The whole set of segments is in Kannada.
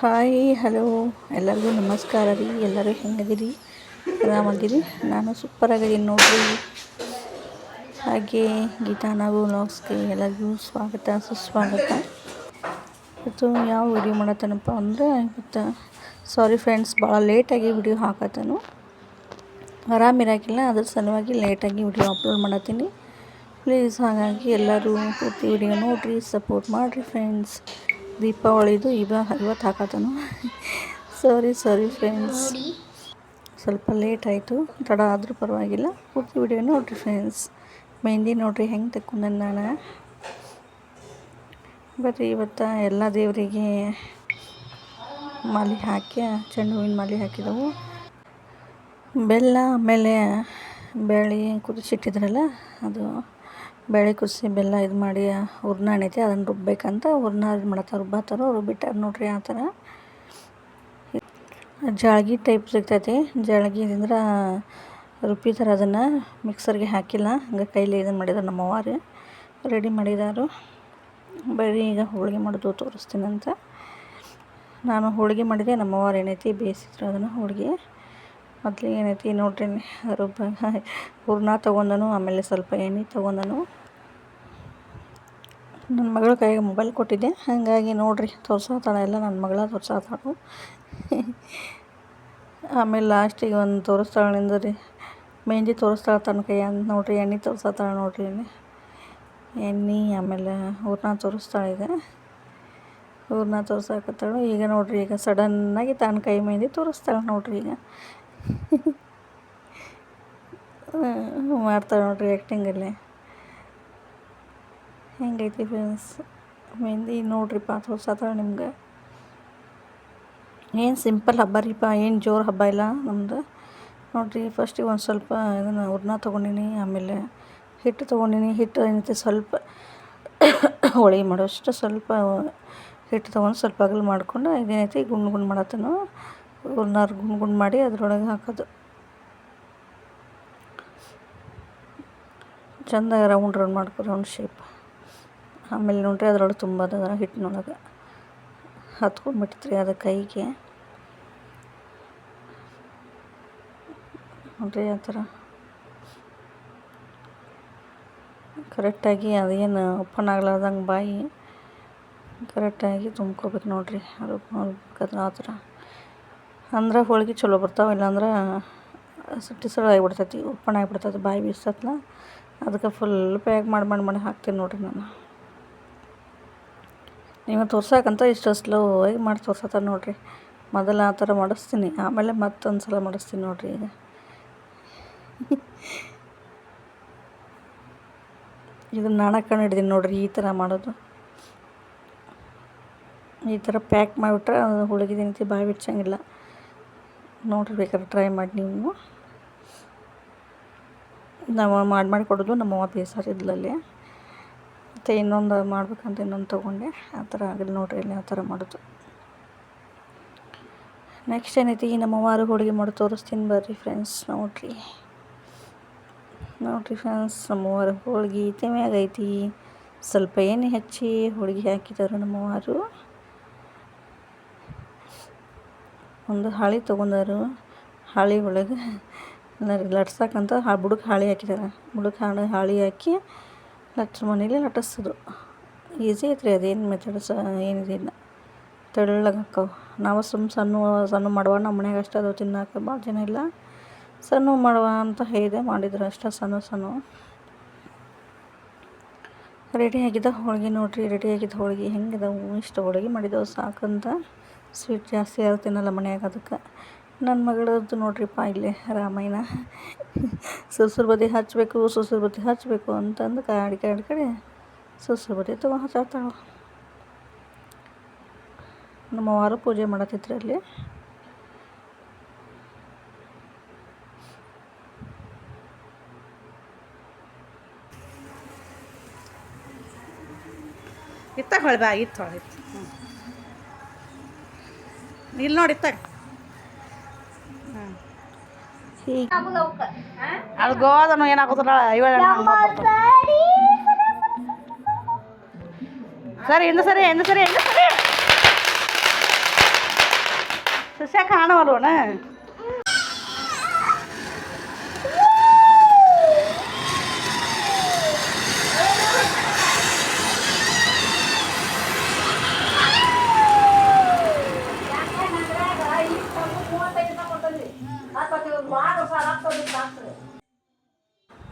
Hi, hello. ಎಲ್ಲರಿಗೂ ನಮಸ್ಕಾರ ರೀ. ಎಲ್ಲರೂ ಹೆಂಗದಿರಿ ಆರಾಮಾಗಿರಿ? ನಾನು ಸೂಪರ್ ಆಗಿದ್ದೀನಿ ನೋಡ್ರಿ. ಹಾಗೆ ಗೀತಾ ನಾವು ವ್ಲಾಗ್ಸ್ಗೆ ಎಲ್ಲರಿಗೂ ಸ್ವಾಗತ, ಸುಸ್ವಾಗತ. ಇವತ್ತು ಯಾವ ವಿಡಿಯೋ ಮಾಡತ್ತನಪ್ಪ ಅಂದರೆ, ಇವತ್ತು ಸಾರಿ ಫ್ರೆಂಡ್ಸ್ ಭಾಳ ಲೇಟಾಗಿ ವಿಡಿಯೋ ಹಾಕತ್ತಾನು. ಆರಾಮಿರಾಕಿಲ್ಲ ಅದ್ರ ಸಲುವಾಗಿ ಲೇಟಾಗಿ ವಿಡಿಯೋ ಅಪ್ಲೋಡ್ ಮಾಡತ್ತೀನಿ. ಪ್ಲೀಸ್ ಹಾಗಾಗಿ ಎಲ್ಲರೂ ಪೂರ್ತಿ ವಿಡಿಯೋ ನೋಡಿರಿ ಸಪೋರ್ಟ್ ಮಾಡಿರಿ ಫ್ರೆಂಡ್ಸ್ ದೀಪಾವಳಿದು ಇವಾಗ ಇವತ್ತು ಹಾಕತ್ತನು ಸಾರಿ ಸಾರಿ ಫ್ರೆಂಡ್ಸ್ ಸ್ವಲ್ಪ ಲೇಟ್ ಆಯಿತು. ತಡ ಆದರೂ ಪರವಾಗಿಲ್ಲ. ಪೂರ್ತಿ ವಿಡಿಯೋ ನೋಡಿರಿ ಫ್ರೆಂಡ್ಸ್ ಮೆಹಂದಿ ನೋಡಿರಿ ಹೆಂಗೆ ತಕ್ಕೊಂಡೆ ನಾನು? ಬರ್ರಿ ಇವತ್ತು ಎಲ್ಲ ದೇವರಿಗೆ ಮಾಲೆ ಹಾಕಿ ಚೆಂಡು ಹೂವಿನ ಮಾಲೆ ಹಾಕಿದೆವು. ಬೆಲ್ಲ ಆಮೇಲೆ ಬೇಳೆ ಕುದಿಸಿಟ್ಟಿದ್ರಲ್ಲ ಅದು ಬೇಳೆ ಕುದಿಸಿ ಬೆಲ್ಲ ಇದು ಮಾಡಿ ಹೂರ್ಣ ಏನೈತಿ ಅದನ್ನು ರುಬ್ಬೇಕಂತ ಹೂರ್ಣ ಇದು ಮಾಡತ್ತಾರ ರುಬ್ಬತ್ತಾರೋ ರುಬ್ಬಿಟ್ಟಾರ ನೋಡ್ರಿ ಆ ಥರ. ಜಾಳ್ಗಿ ಟೈಪ್ ಸಿಗ್ತೈತಿ. ಜಾಳ್ಗಿದಿಂದ ರುಬ್ಬಿದಾರೆ ಅದನ್ನು ಮಿಕ್ಸರ್ಗೆ ಹಾಕಿಲ್ಲ. ಹಂಗೆ ಕೈಲಿ ಇದನ್ನು ಮಾಡಿದಾರೆ ನಮ್ಮ ಅವ್ವಾರು. ರೆಡಿ ಮಾಡಿದಾರು. ಬರೀ ಈಗ ಹೋಳಿಗೆ ಮಾಡೋದು ತೋರಿಸ್ತೀನಂತ ನಾನು ಹೋಳಿಗೆ ಮಾಡಿದೆ. ನಮ್ಮ ಅವ್ವಾರು ಏನೈತಿ ಬೇಯಿಸಿದ್ರು ಅದನ್ನು ಹೋಳಿಗೆ. ಮೊದಲಿಗೆ ಏನೈತಿ ನೋಡ್ರಿ, ರುಬ್ಬ ಹೂರ್ಣ ತೊಗೊಂಡನು, ಆಮೇಲೆ ಸ್ವಲ್ಪ ಎಣ್ಣೆ ತೊಗೊಂಡನು. ನನ್ನ ಮಗಳ ಕೈಗೆ ಮೊಬೈಲ್ ಕೊಟ್ಟಿದ್ದೆ. ಹಾಗಾಗಿ ನೋಡಿರಿ ತೋರ್ಸತ್ತಾಳೆ ಎಲ್ಲ ನನ್ನ ಮಗಳ ತೋರ್ಸಾತಾಳು ಆಮೇಲೆ ಲಾಸ್ಟಿಗೆ ಒಂದು ತೋರಿಸ್ತಾಳಿಂದ ರೀ. ಮೆಹಂದಿ ತೋರಿಸ್ತಾಳೆ ತನ್ನ ಕೈ ಅಂತ ನೋಡ್ರಿ, ಎಣ್ಣೆ ತೋರ್ಸತ್ತಾಳೆ ನೋಡ್ರಿ ಎಣ್ಣೆ. ಆಮೇಲೆ ಹೂರ್ಣ ತೋರಿಸ್ತಾಳೆ ಈಗ. ಹೂರ್ಣ ತೋರ್ಸಾಕತ್ತಾಳು. ಈಗ ನೋಡ್ರಿ, ಈಗ ಸಡನ್ನಾಗಿ ತನ್ನ ಕೈ ಮೆಹಂದಿ ತೋರಿಸ್ತಾಳೆ ನೋಡ್ರಿ ಈಗ. ಮಾಡ್ತಾಳೆ ನೋಡಿರಿ ಆ್ಯಕ್ಟಿಂಗಲ್ಲಿ ಹೆಂಗೈತಿ ಫ್ರೆಂಡ್ಸ್ ಮೆಹಂದಿ ನೋಡ್ರಿಪ್ಪ ತೋರ್ಸತ್ತಾಳೆ ನಿಮ್ಗೆ. ಏನು ಸಿಂಪಲ್ ಹಬ್ಬ ರೀಪ್ಪ ಏನು ಜೋರು ಹಬ್ಬ ಇಲ್ಲ ನಮ್ಮದು ನೋಡಿರಿ ಫಸ್ಟಿಗೆ ಒಂದು ಸ್ವಲ್ಪ ಇದನ್ನು ಹೂರ್ಣ ತೊಗೊಂಡಿನಿ, ಆಮೇಲೆ ಹಿಟ್ಟು ತೊಗೊಂಡಿನಿ. ಹಿಟ್ಟು ಏನೈತಿ, ಸ್ವಲ್ಪ ಹೋಳಿಗೆ ಮಾಡೋಷ್ಟು ಸ್ವಲ್ಪ ಹಿಟ್ಟು ತೊಗೊಂಡು ಸ್ವಲ್ಪ ಅಗಲು ಮಾಡ್ಕೊಂಡು ಇದೇನೈತಿ ಗುಂಡು ಗುಂಡು ಮಾಡತ್ತನು. ಹೂರ್ಣಾರು ಗುಂಡು ಗುಂಡು ಮಾಡಿ ಅದ್ರೊಳಗೆ ಹಾಕೋದು. ಚಂದ ರೌಂಡ್ ರೌಂಡ್ ಮಾಡ್ಕೊ ರೌಂಡ್ ಶೇಪ್ ಆಮೇಲೆ ನೋಡ್ರಿ ಅದರೊಳಗೆ ತುಂಬ ಅದರ ಹಿಟ್ಟಿನೊಳಗೆ ಹತ್ಕೊಂಡ್ಬಿಟ್ಟಿತ್ರಿ ಅದು ಕೈಗೆ. ನೋಡ್ರಿ ಆ ಥರ. ಕರೆಕ್ಟಾಗಿ ಅದೇನು ಓಪನ್ ಆಗ್ಲಾರ್ದಂಗೆ ಬಾಯಿ ಕರೆಕ್ಟಾಗಿ ತುಂಬ್ಕೋಬೇಕು ನೋಡ್ರಿ ನೋಡ್ಬೇಕಾದ್ರೆ ಆ ಥರ. ಅಂದ್ರೆ ಹೋಳಿಗೆ ಚಲೋ ಬರ್ತಾವೆ, ಇಲ್ಲಾಂದ್ರೆ ಸಳ ಆಗಿಬಿಡ್ತೈತಿ, ಓಪನ್ ಆಗಿಬಿಡ್ತೈತಿ, ಬಾಯಿ ಬೀಸತ್ಲ ಅದಕ್ಕೆ ಫುಲ್ ಪ್ಯಾಕ್ ಮಾಡಿ ಮಾಡಿ ಮಾಡಿ ಹಾಕ್ತೀನಿ ನೋಡ್ರಿ ನಾನು. ನೀವು ತೋರ್ಸಕ್ಕಂತ ಇಷ್ಟು ಸ್ಲೋ ಆಗಿ ಮಾಡಿ ತೋರ್ಸತ್ತಾರ ನೋಡಿರಿ. ಮೊದಲು ಆ ಥರ ಮಾಡಿಸ್ತೀನಿ, ಆಮೇಲೆ ಮತ್ತೊಂದು ಸಲ ಮಾಡಿಸ್ತೀನಿ ನೋಡಿರಿ ಈಗ. ಇದು ನಾಣ ಕಂಡು ಹಿಡ್ದೀನಿ ನೋಡಿರಿ ಈ ಥರ ಮಾಡೋದು. ಈ ಥರ ಪ್ಯಾಕ್ ಮಾಡಿಬಿಟ್ರೆ ಅದು ಹೋಳಿಗೆ ಬಾಯಿ ಬಿಡ್ಸಂಗಿಲ್ಲ. ನೋಡ್ರಿ ಬೇಕಾದ್ರೆ ಟ್ರೈ ಮಾಡಿ ನೀವು. ನಾವು ಮಾಡಿ ಮಾಡಿ ಕೊಡೋದು ನಮ್ಮ ಅವ್ವ ಬೇಸಾರಿದ್ಲಲ್ಲಿ ಮತ್ತು ಇನ್ನೊಂದು ಮಾಡ್ಬೇಕಂತ ಇನ್ನೊಂದು ತೊಗೊಂಡೆ. ಆ ಥರ ಆಗಲಿ ನೋಡಿರಿ ಇಲ್ಲಿ ಆ ಥರ ಮಾಡೋದು. ನೆಕ್ಸ್ಟ್ ಏನೈತಿ? ನಮ್ಮವ್ವಾರು ಹೋಳಿಗೆ ಮಾಡಿ ತೋರಿಸ್ತೀನಿ ಬರ್ರಿ ಫ್ರೆಂಡ್ಸ್ ನೋಡಿರಿ. ನೋಡಿರಿ ಫ್ರೆಂಡ್ಸ್ ನಮ್ಮವ್ವಾರು ಹೋಳ್ಗೆ ಐತಿ. ಸ್ವಲ್ಪ ಏನು ಹೆಚ್ಚಿ ಹೋಳಿಗೆ ಹಾಕಿದರು ನಮ್ಮವ್ವಾರು ಒಂದು ಹಾಳಿ ತೊಗೊಂಡಾರು. ಹಾಳಿ ಒಳಗೆ ಲಟ್ಸಕ್ಕಂತ ಹಾ ಬುಡಕ್ಕೆ ಹಾಳಿ ಹಾಕಿದ್ದಾರೆ ಬುಡಕ್ಕೆ ಹಾಳೆ ಹಾಳಿ ಹಾಕಿ ಲಟ್ಸ್ ಮನೇಲಿ ಲಟ್ಟಿಸೋದು ಈಸಿ ಐತ್ರಿ ಅದೇನು ಮೆಥಡ್ಸ್ ಏನಿದಿಲ್ಲ ತೆಳ್ಳಗೆ ನಾವು ಸುಮ್ಮ ಸಣ್ಣ ಸಣ್ಣ ಮಾಡುವ, ನಮ್ಮ ಮನ್ಯಾಗ ಅಷ್ಟೇ ಅದು ತಿನ್ನಕ್ಕೆ ಭಾಳ ಜನ ಇಲ್ಲ. ಸಣ್ಣ ಮಾಡುವ ಅಂತ ಹೇಳಿದೆ, ಮಾಡಿದ್ರು ಅಷ್ಟೇ ಸಣ್ಣ ಸಣ್ಣ. ರೆಡಿ ಆಗಿದ್ದ ಹೋಳಿಗೆ ನೋಡಿರಿ ರೆಡಿ ಆಗಿದ್ದ ಹೋಳಿಗೆ ಹೆಂಗಿದೆ ಇಷ್ಟು ಹೋಳಿಗೆ ಮಾಡಿದ್ದೆವು ಸಾಕಂತ. ಸ್ವೀಟ್ ಜಾಸ್ತಿ ಯಾರು ತಿನ್ನಲ್ಲ ಮನ್ಯಾಗ ಅದಕ್ಕೆ. ನನ್ನ ಮಗಳದ್ದು ನೋಡ್ರಿಪ್ಪ ಇಲ್ಲೇ ರಾಮಾಯಣ ಸುರ್ಸುರು ಬದಿ ಹಚ್ಚಬೇಕು ಸುರ್ಸುರು ಬದಿ ಹಚ್ಚಬೇಕು ಅಂತಂದು ಕಾಡಿ ಕಾಡಿ ಕಡೆ. ಸುರ್ಸುರು ಬದಿ ತಗೋ ನಮ್ಮ ವಾರ ಪೂಜೆ ಮಾಡತ್ತಿದ್ರು ಅಲ್ಲಿ. ಇತ್ತಾಗ ಹೊಳ್ಬಾ ಇತ್ತು ಇತ್ತು. ಇಲ್ಲಿ ನೋಡಿ ಇತ್ತಾಗ ಅಲ್ಲಿ ಗೋದನು ಏನಾಗೋದ್ರ ಐವಳ ಸರಿ ಇಂದ ಸರಿ ಇಂದ ಸರಿ ಇಂದ ಸರಿ ಸಸ್ಯ ಕಾಣವಲ್ವನ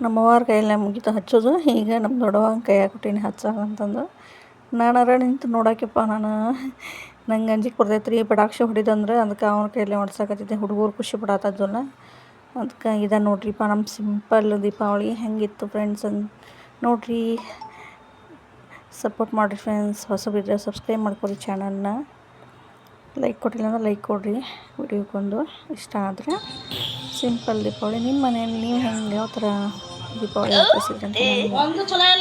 ನಮ್ಮವ್ವಾರ ಕೈಯಲ್ಲಿ ಮುಗಿತು ಹಚ್ಚೋದು. ಈಗ ನಮ್ಮ ದೊಡ್ಡವ್ವನ ಕೈಯಾಗ ಕೊಟ್ಟೀನಿ ಹಚ್ಚಾಗಂತಂದು ನಾನಾರ ನಿಂತು ನೋಡಾಕಿಪ್ಪ ನಾನು. ನಂಗೆ ಅಂಜಿಕೆ ಬರ್ತೈತೆ ರೀ ಪಟಾಕ್ಷಿ ಹೊಡಿದಂದ್ರೆ ಅದಕ್ಕೆ ಅವನ ಕೈಯಲ್ಲಿ ಹೊಡ್ಸಕತ್ತಿದ್ದೆ ಹುಡುಗರು ಖುಷಿ ಪಡತ್ತದಲ್ಲ ಅದಕ್ಕೆ ಇದೆ ನೋಡ್ರಿಪ್ಪ ನಮ್ಮ ಸಿಂಪಲ್ ದೀಪಾವಳಿ ಹೆಂಗಿತ್ತು ಫ್ರೆಂಡ್ಸ್ ಅಂತ ನೋಡ್ರಿ ಸಪೋರ್ಟ್ ಮಾಡಿರಿ ಫ್ರೆಂಡ್ಸ್ ಹೊಸಬಿದ್ರೆ ಸಬ್ಸ್ಕ್ರೈಬ್ ಮಾಡ್ಕೊರಿ ಚಾನಲ್ನ ಲೈಕ್ ಕೊಟ್ಟಿಲ್ಲ ಅಂದ್ರೆ ಲೈಕ್ ಕೊಡಿರಿ. ವಿಡಿಯೋಕ್ಕೊಂದು ಇಷ್ಟ ಆದರೆ ಸಿಂಪಲ್ ದೀಪಾವಳಿ. ನಿಮ್ಮ ಮನೆಯಲ್ಲಿ ನೀವು ಹೆಂಗೆ ಯಾವ ಥರ ದೀಪಾವಳಿ ಸರಿ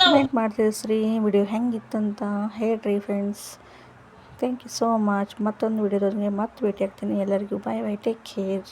ಕಮೆಂಟ್ ಮಾಡ್ತಿರ್ಸ್ರಿ ವಿಡಿಯೋ ಹೆಂಗಿತ್ತಂತ ಹೇಳ್ರಿ friends thank you so much ಮತ್ತೊಂದು ವಿಡಿಯೋದೊಂದಿಗೆ ಮತ್ತೆ ಭೇಟಿ ಆಗ್ತೀನಿ ಎಲ್ಲರಿಗೂ ಬಾಯ್ ಬೈ ಟೇಕ್ ಕೇರ್